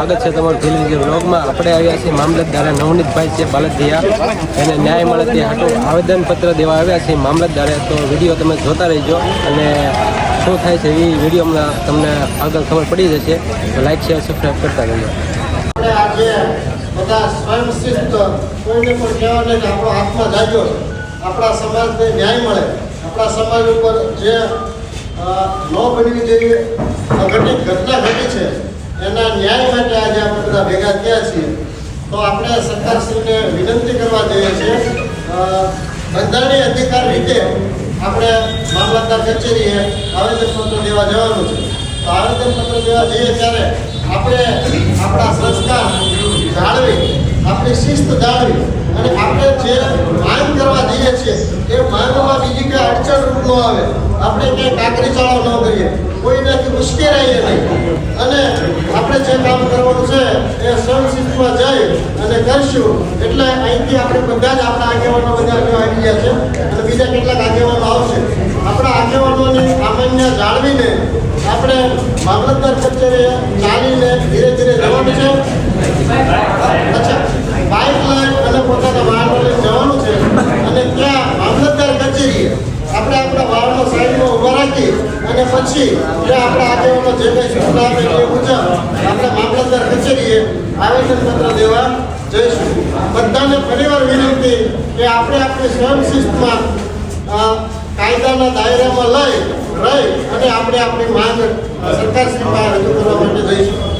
સ્વાગત છે તમારું જે વ્લોગમાં આપણે આવ્યા છીએ મામલતદારે નવનીતભાઈ છે, બાલદિયા. એને ન્યાય મળે તે આવેદનપત્ર દેવા આવ્યા છે મામલતદારે. તો વીડિયો તમે જોતા રહેજો અને શું થાય છે એ વિડીયોમાં તમને આગળ ખબર પડી જશે. તો લાઈક શેર સબસ્ક્રાઈબ કરતા રહેજો. ઘટના ઘટી છે એના ન્યાય માટે આજે આપણે બધા ભેગા થયા છીએ. તો આપણે સરકારશ્રીને વિનંતી કરવા જઈએ છીએ બંધારણીય અધિકાર રીતે આપણે મામલતદાર કચેરીએ આવેદનપત્ર દેવા જવાનું છે. તો આવેદનપત્ર દેવા જઈએ ત્યારે આપણે આપણા સંસ્કાર જાળવી આપણી શિસ્ત જાળવી અને આપણે જે માંગ કરવા જઈએ છીએ, એ માંગમાં બીજી કઈ અડચણ ન આવે. આપણે ક્યાંય કાકરી ચાળો ન કરીએ. કોઈનાથી ઉશ્કેરાઈએ નહીં. અને આપણે જે કામ કરવાનું છે, એ સ્વયંશિસ્તમાં જઈ અને કરશું. એટલે અહીંથી આપણે બધા જ આપણા આગેવાનો બધા આવી ગયા છે. અને બીજા કેટલાક આગેવાનો આવશે. આપણા આગેવાનોની સામાન્ય જાળવીને આપણે મામલતદાર કચેરીએ ચાલીને ધીરે ધીરે જવાનું છે. બાઇક લઈ અને પોતાના વાહનો લઈને જવાનું છે અને ત્યાં મામલતદાર કચેરીએ આપણે આપણા વાહનો સાઈડમાં ઊભા રાખી અને પછી ત્યાં આપણા આગેવાનો જે કંઈ સૂચના મુજબ આપણે મામલતદાર કચેરીએ આવેદનપત્ર દેવા જઈશું બધાને ફરીવાર વિનંતી કે આપણે આપણી સ્વયં શિસ્તમાં કાયદાના દાયરામાં લઈ રહી અને આપણે આપણી માંગ સરકાર શ્રી રજૂ કરવા માટે જઈશું.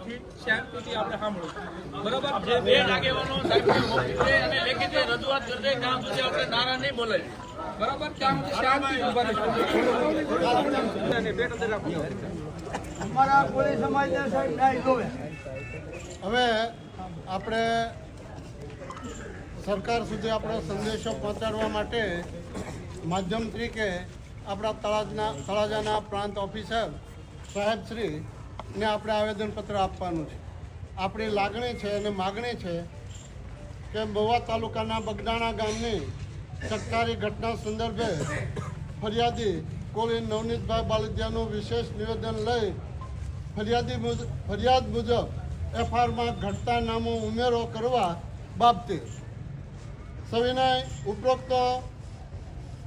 કરવાના શ્યામ સુધી આપણે સાંભળો બરોબર? જે બે આગેવાનો અને લેખિત રજૂઆત કરી દે ત્યાં સુધી આપણે નારા નહીં બોલાય. બરાબર? ત્યાં સુધી શાંતિ ઊભા રહીશું. અને બેટ અંદર રાખો. અમારા કોળી સમાજના સાહેબ ન્યાય જોવે. હવે આપણે સરકાર સુધી આપણો સંદેશો પહોંચાડવા માટે માધ્યમ તરીકે આપણા તળાજના તળાજાના પ્રાંત ઓફિસર સાહેબશ્રીને આપણે આવેદનપત્ર આપવાનું છે. આપણી લાગણી છે અને માગણી છે કે મહુવા તાલુકાના બગદાણા ગામની ચકચારી ઘટના સંદર્ભે ફરિયાદી કોળી નવનીતભાઈ બાલદિયાનું વિશેષ નિવેદન લઈ ફરિયાદી મુજબ ફરિયાદ મુજબ એફઆરમાં ઘટતા નામો ઉમેરો કરવા બાબતે સવિનય ઉપરોક્ત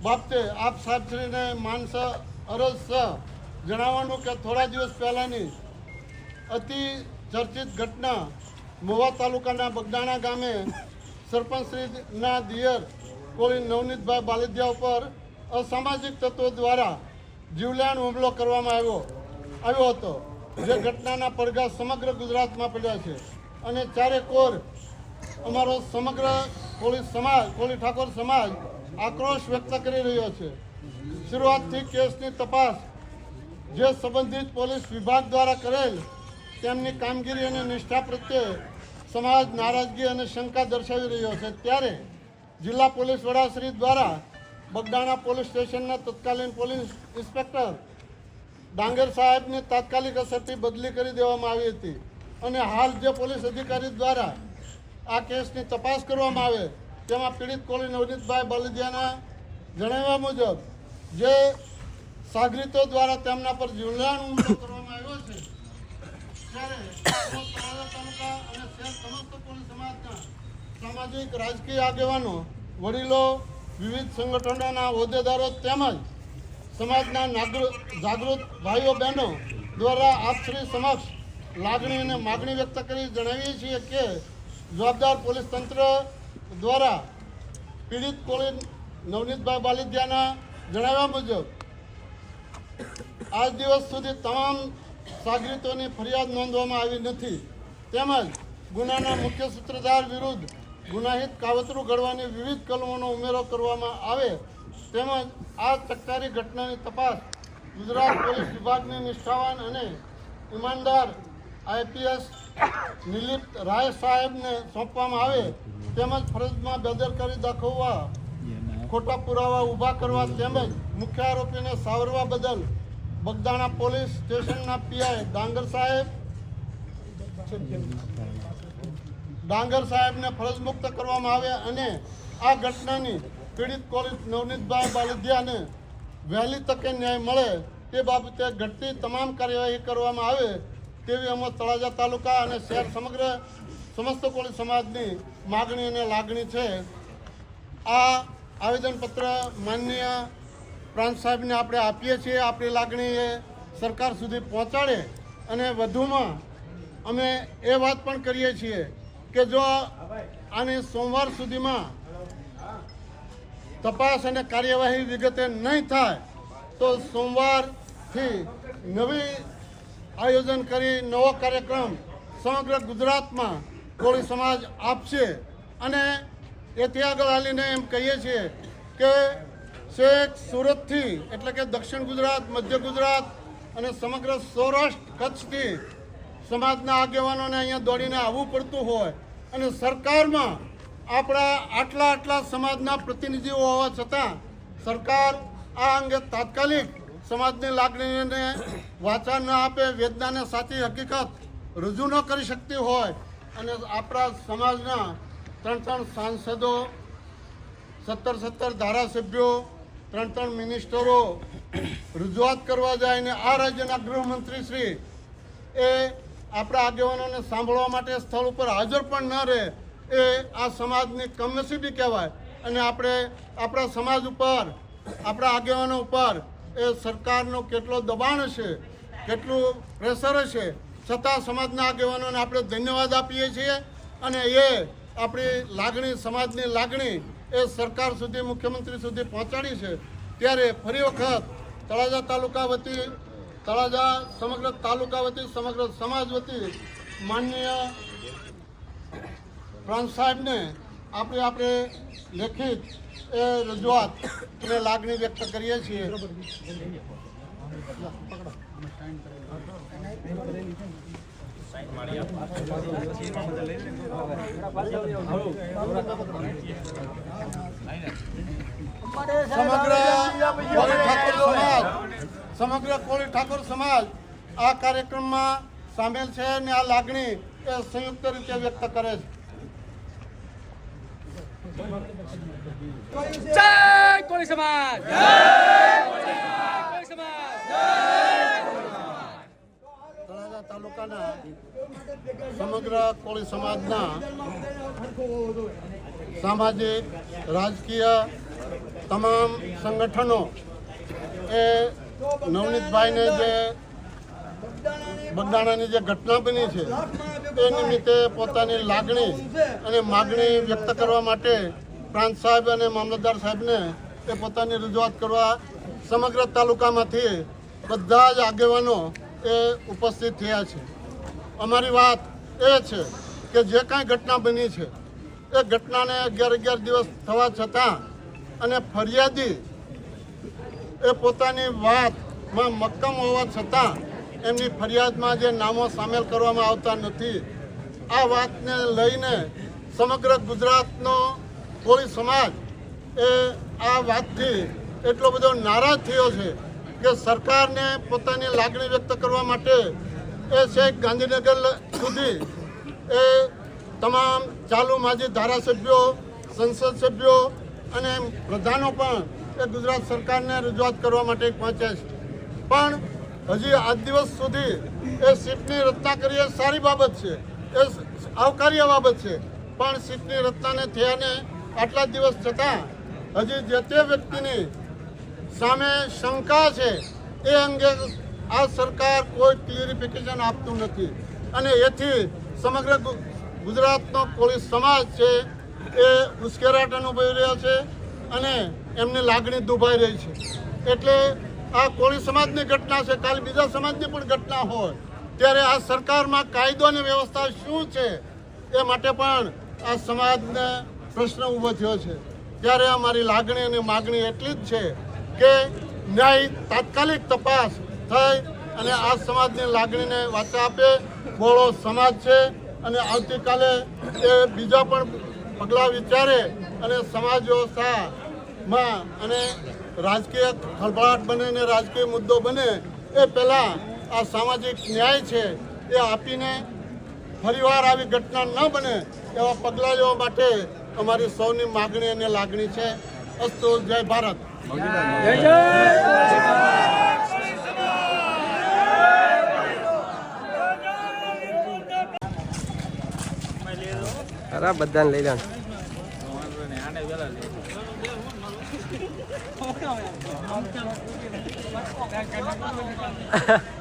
બાબતે આપ સાહેબશ્રીને માનસ અરજ સ જણાવવાનું કે થોડા દિવસ પહેલાંની અતિ ચર્ચિત ઘટના મોવા તાલુકાના બગદાણા ગામે સરપંચશ્રીના દિયર કોઈ નવનીતભાઈ બાલિદ્યા ઉપર અસામાજિક તત્વો દ્વારા જીવલેણ હુમલો કરવામાં આવ્યો આવ્યો હતો. જે ઘટનાના પડઘા સમગ્ર ગુજરાતમાં પડ્યા છે. અને ચારે કોર અમારો સમગ્ર કોળી સમાજ કોળી ઠાકોર સમાજ આક્રોશ વ્યક્ત કરી રહ્યો છે. શરૂઆતથી કેસની તપાસ જે સંબંધિત પોલીસ વિભાગ દ્વારા કરેલ તેમની કામગીરી અને નિષ્ઠા પ્રત્યે સમાજ નારાજગી અને શંકા દર્શાવી રહ્યો છે. ત્યારે જિલ્લા પોલીસ વડા શ્રી દ્વારા બગદાણા પોલીસ સ્ટેશનના તત્કાલીન પોલીસ ઇન્સ્પેક્ટર ડાંગર સાહેબને તાત્કાલિક અસરથી બદલી કરી દેવામાં આવી હતી અને હાલ જે પોલીસ અધિકારી દ્વારા આ કેસની તપાસ કરવામાં આવે, તેમાં પીડિત કોલી નવનીતભાઈ બલદિયાના જણાવ્યા મુજબ જે સાગરીતો દ્વારા તેમના પર જીવલેણ હુમલો કરવામાં આવ્યો સામાજિક, રાજકીય આગેવાનો, વડીલો, વિવિધ સંગઠનોના હોદ્દેદારો તેમજ સમાજના જાગૃત ભાઈઓ, બહેનો દ્વારા આપશ્રી સમક્ષ લાગણી અને માગણી વ્યક્ત કરી જણાવીએ છીએ કે જવાબદાર પોલીસ તંત્ર દ્વારા પીડિત કોળી નવનીતભાઈ બાલિદ્યાના જણાવ્યા મુજબ આજ દિવસ સુધી તમામ સાગરીતોની ફરિયાદ નોંધવામાં આવી નથી. તેમજ ગુનાના મુખ્ય સૂત્રધાર વિરુદ્ધ ગુનાહિત કાવતરું ઘડવાની વિવિધ કલમોનો ઉમેરો કરવામાં આવે. તેમજ આ ચકચારી ઘટનાની તપાસ ગુજરાત પોલીસ વિભાગની નિષ્ઠાવાન અને ઈમાનદાર આઈપીએસ નિલિપ્ત રાય સાહેબને સોંપવામાં આવે. તેમજ ફરજમાં બેદરકારી દાખવવા, ખોટા પુરાવા ઊભા કરવા તેમજ મુખ્ય આરોપીને સાવરવા બદલ બગદાણા પોલીસ સ્ટેશનના પીઆઈ ડાંગર સાહેબ. ડાંગર સાહેબને ફરજ મુક્ત કરવામાં આવે અને આ ઘટનાની પીડિત પોલીસ નવનીતભાઈ બાલદિયાને વહેલી તકે ન્યાય મળે તે બાબતે ઘટતી તમામ કાર્યવાહી કરવામાં આવે તેવી અમે તળાજા તાલુકા અને શહેર સમગ્ર સમસ્ત કોળી સમાજની માગણી અને લાગણી છે. આ આવેદનપત્ર માનનીય પ્રાંત સાહેબને આપણે આપીએ છીએ, આપણી લાગણી એ સરકાર સુધી પહોંચાડે અને વધુમાં અમે એ વાત પણ કરીએ છીએ કે જો આની સોમવાર સુધીમાં તપાસ અને કાર્યવાહી વિગતે નહીં થાય, તો સોમવારથી નવી આયોજન કરી, નવો કાર્યક્રમ સમગ્ર ગુજરાતમાં કોળી સમાજ આપશે. અને એથી આગળ હાલીને એમ કહીએ છીએ કે છેક સુરતથી, એટલે કે દક્ષિણ ગુજરાત, મધ્ય ગુજરાત અને સમગ્ર સૌરાષ્ટ્ર કચ્છથી સમાજના આગેવાનોને અહીંયા દોડીને આવવું પડતું હોય અને સરકારમાં આપણા આટલા આટલા સમાજના પ્રતિનિધિઓ હોવા છતાં સરકાર આ અંગે તાત્કાલિક સમાજની લાગણીને વાચા ન આપે, વેદનાને સાચી હકીકત રજૂ ન કરી શકતી હોય અને આપણા સમાજના ત્રણ ત્રણ સાંસદો, સત્તર સત્તર ધારાસભ્યો ત્રણ ત્રણ મિનિસ્ટરો રજૂઆત કરવા જાય ને આ રાજ્યના ગૃહમંત્રી શ્રી એ આપણા આગેવાનોને સાંભળવા માટે સ્થળ ઉપર હાજર પણ ન રહે એ આ સમાજની કમનસીબી કહેવાય. અને આપણે આપણા સમાજ ઉપર, આપણા આગેવાનો ઉપર એ સરકારનો કેટલો દબાણ હશે, કેટલું પ્રેશર હશે, છતાં સમાજના આગેવાનોને આપણે ધન્યવાદ આપીએ છીએ. અને એ આપણી લાગણી, સમાજની લાગણી એ સરકાર સુધી, મુખ્યમંત્રી સુધી પહોંચાડી છે, ત્યારે ફરી વખત તળાજા તાલુકા વતી, તળાજા સમગ્ર તાલુકા વતી, સમગ્ર સમાજ વતી માનનીય પ્રાંત સાહેબને આપણે આપણે લેખિત એ રજૂઆત અને લાગણી વ્યક્ત કરીએ છીએ. સમગ્ર કોળી ઠાકોર સમાજ આ કાર્યક્રમમાં સામેલ છે અને આ લાગણી એ સંયુક્ત રીતે વ્યક્ત કરે છે. જય કોળી સમાજ! જય કોળી સમાજ! તળાજા સમગ્ર કોળી સમાજના સામાજિક, રાજકીય તમામ સંગઠનો એ નવનીતભાઈને જે બગદાણાની જે ઘટના બની છે, એ નિમિત્તે પોતાની લાગણી અને માગણી વ્યક્ત કરવા માટે પ્રાંત સાહેબ અને મામલતદાર સાહેબને એ પોતાની રજૂઆત કરવા સમગ્ર તાલુકામાંથી બધા જ આગેવાનો એ ઉપસ્થિત થયા છે. અમારી વાત એ છે કે જે કાંઈ ઘટના બની છે, એ ઘટનાને અગિયાર અગિયાર દિવસ થવા છતાં અને ફરિયાદી એ પોતાની વાતમાં મક્કમ હોવા છતાં એમની ફરિયાદમાં જે નામો સામેલ કરવામાં આવતા નથી, આ વાતને લઈને સમગ્ર ગુજરાતનો કોળી સમાજ એ આ વાતથી એટલો બધો નારાજ થયો છે કે સરકારને પોતાની લાગણી વ્યક્ત કરવા માટે એ છે ગાંધીનગર સુધી એ તમામ ચાલુ માજી ધારાસભ્યો, સંસદ સભ્યો અને પ્રધાનો પણ એ ગુજરાત સરકારને રજૂઆત કરવા માટે પહોંચ્યા છે. પણ હજી આજ દિવસ સુધી એ સીટની રચના કરી એ સારી બાબત છે. એ આવકાર્ય બાબત છે. પણ સીટની રચનાને થયાને આટલા દિવસ છતાં હજી જે તે વ્યક્તિની સામે શંકા છે. એ અંગે આ સરકાર કોઈ ક્લિયરિફિકેશન આપતું નથી. અને એથી સમગ્ર ગુજરાતનો કોળી સમાજ છે એ ઉશ્કેરાટ અનુભવી રહ્યા છે અને એમની લાગણી દુભાઈ રહી છે. એટલે આ કોળી સમાજની ઘટના છે, કાલે બીજા સમાજની પણ ઘટના હોય, ત્યારે આ સરકારમાં કાયદો અને વ્યવસ્થા શું છે એ માટે પણ આ સમાજને પ્રશ્ન ઊભો થયો છે. ત્યારે અમારી લાગણી અને માગણી એટલી જ છે કે ન્યાય તાત્કાલિક તપાસ થઈ અને આ સમાજની લાગણીને વાચા આપે. બોળો સમાજ છે અને આવતીકાલે એ બીજા પણ પગલાં વિચારે અને સમાજ વ્યવસ્થામાં અને રાજકીય ખળભળાટ બને અને રાજકીય મુદ્દો બને, એ પહેલાં આ સામાજિક ન્યાય છે એ આપીને ફરીવાર આવી ઘટના ન બને એવા પગલાં લેવા માટે અમારી સૌની માગણી અને લાગણી છે. અસ્તુ, જય ભારત. જય જય બધાને લઈ જાણ આને